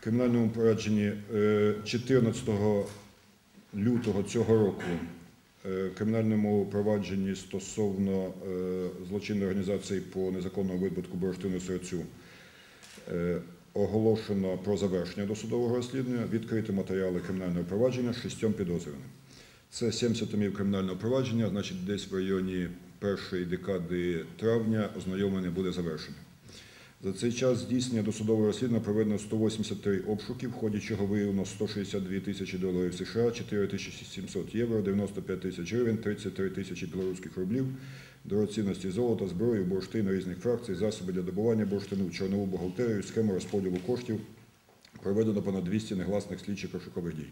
Кримінальному провадженні е, 14 лютого цього року е, в кримінальному провадженні стосовно е, злочинної організації по незаконному видобутку бурштину серцю е, оголошено про завершення досудового розслідування, відкрити матеріали кримінального провадження шістьом підозрюваним. Це 70 томів кримінального провадження, значить, десь в районі першої декади травня ознайомлення буде завершено. За цей час здійснення досудового розслідування проведено 183 обшуки, в ході чого виявлено 162 тисячі доларів США, 4 тисячі 700 євро, 95 тисяч гривень, 33 тисячі білоруських рублів, дорогоцінності золота, зброї, бурштину різних фракцій, засоби для добування бурштину, чорнову бухгалтерію, схему розподілу коштів. Проведено понад 200 негласних слідчих розшукових дій.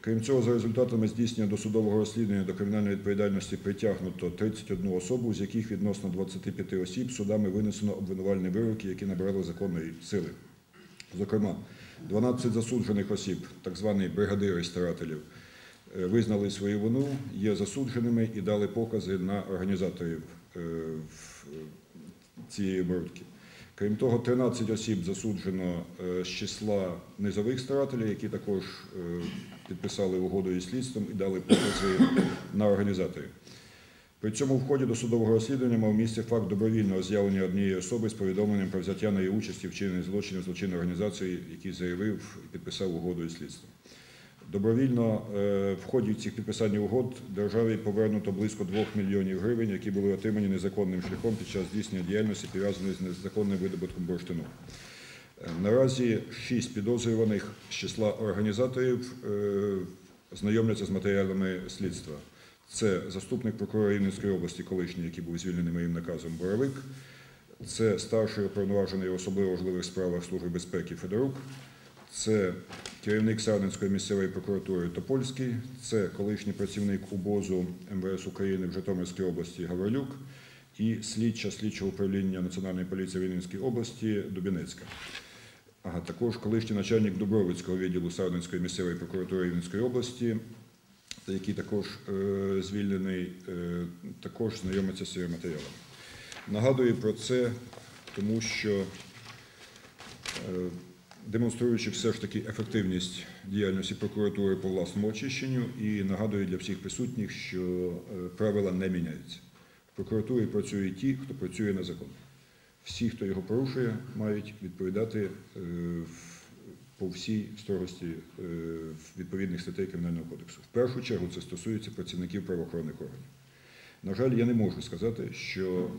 Крім цього, за результатами здійснення досудового розслідування до кримінальної відповідальності притягнуто 31 особу, з яких відносно 25 осіб судами винесено обвинувальні вироки, які набирали законної сили. Зокрема, 12 засуджених осіб, так звані бригадири старателів, е, визнали свою вину, є засудженими і дали покази на організаторів е, цієї оборудки. Крім того, 13 осіб засуджено е, з числа низових старателів, які також е, підписали угоду із слідством і дали покази на організаторів. При цьому в ході досудового розслідування мав місце факт добровільного з'явлення однієї особи з повідомленням про взяття на її участі в вчиненні злочинів злочинної організації, який заявив і підписав угоду із слідством. Добровільно е, в ході цих підписань угод державі повернуто близько 2 мільйонів гривень, які були отримані незаконним шляхом під час здійснення діяльності, пов'язаної з незаконним видобутком бурштину. Е, Наразі шість підозрюваних з числа організаторів е, знайомляться з матеріалами слідства. Це заступник прокурора Рівненської області, колишній, який був звільнений моїм наказом Боровик, це старший уповноважений особливо важливих справах Служби безпеки Федорук, це керівник Сарненської місцевої прокуратури Топольський, це колишній працівник УБОЗу МВС України в Житомирській області Гаврилюк і слідча слідчого управління Національної поліції Рівненської області Дубінецька. Ага, також колишній начальник Дубровицького відділу Сарненської місцевої прокуратури Рівненської області, який також е, звільнений, е, також знайомиться з цими матеріалами. Нагадую про це, тому що е, демонструючи все ж таки ефективність діяльності прокуратури по власному очищенню, і нагадую для всіх присутніх, що е, правила не міняються. В прокуратурі працюють ті, хто працює на закон. Всі, хто його порушує, мають відповідати е, по всій строгості е, відповідних статей Кримінального кодексу. В першу чергу це стосується працівників правоохоронних органів. На жаль, я не можу сказати, що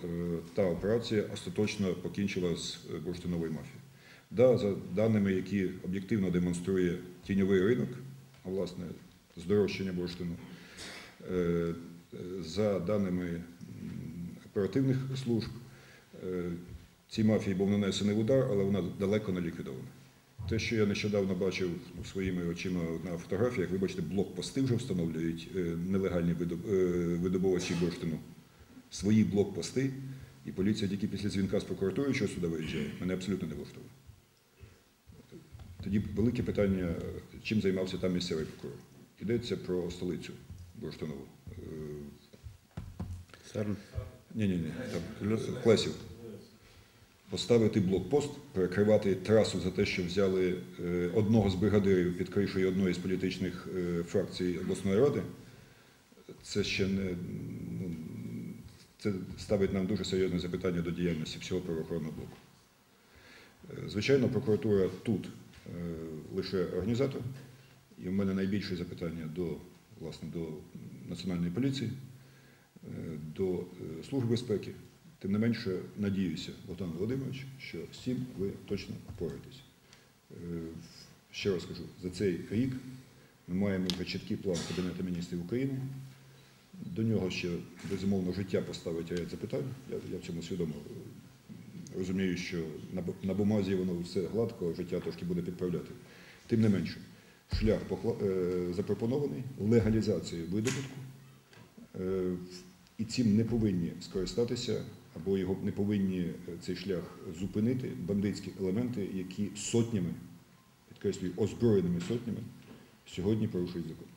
та операція остаточно покінчила з бурштиновою мафією. Да, за даними, які об'єктивно демонструє тіньовий ринок, а власне здорожчання бурштину, е, за даними оперативних служб, е, цій мафії був нанесений удар, але вона далеко не ліквідована. Те, що я нещодавно бачив ну, своїми очима на фотографіях, вибачте, блокпости вже встановлюють е, нелегальні видобувачі бурштину. Свої блокпости, і поліція тільки після дзвінка з прокуратури, що сюди виїжджає, мене абсолютно не влаштовує. Тоді велике питання, чим займався там місцевий прокурор. Йдеться про столицю бурштинову. Е, ні, ні, ні, там Плесів. Поставити блокпост, перекривати трасу за те, що взяли е, одного з бригадирів під кришею одної з політичних е, фракцій обласної ради, це ще не ну, це ставить нам дуже серйозне запитання до діяльності всього правоохоронного блоку. Звичайно, прокуратура тут лише організатор, і в мене найбільше запитання до, власне, до національної поліції, е, до е, Служби безпеки. Тим не менше, надіюся, Богдан Володимирович, що цим ви точно впораєтесь. Е, Ще раз кажу, за цей рік ми маємо вже чіткий план Кабінету міністрів України. До нього ще, безумовно, життя поставить ряд запитань. Я, я в цьому свідомо е, розумію, що на, бумазі воно все гладко, життя трошки буде підправляти. Тим не менше, шлях е, запропонований легалізації видобутку. Е, І цим не повинні скористатися або його не повинні е, цей шлях зупинити бандитські елементи, які сотнями, підкреслюю, озброєними сотнями, сьогодні порушують закон.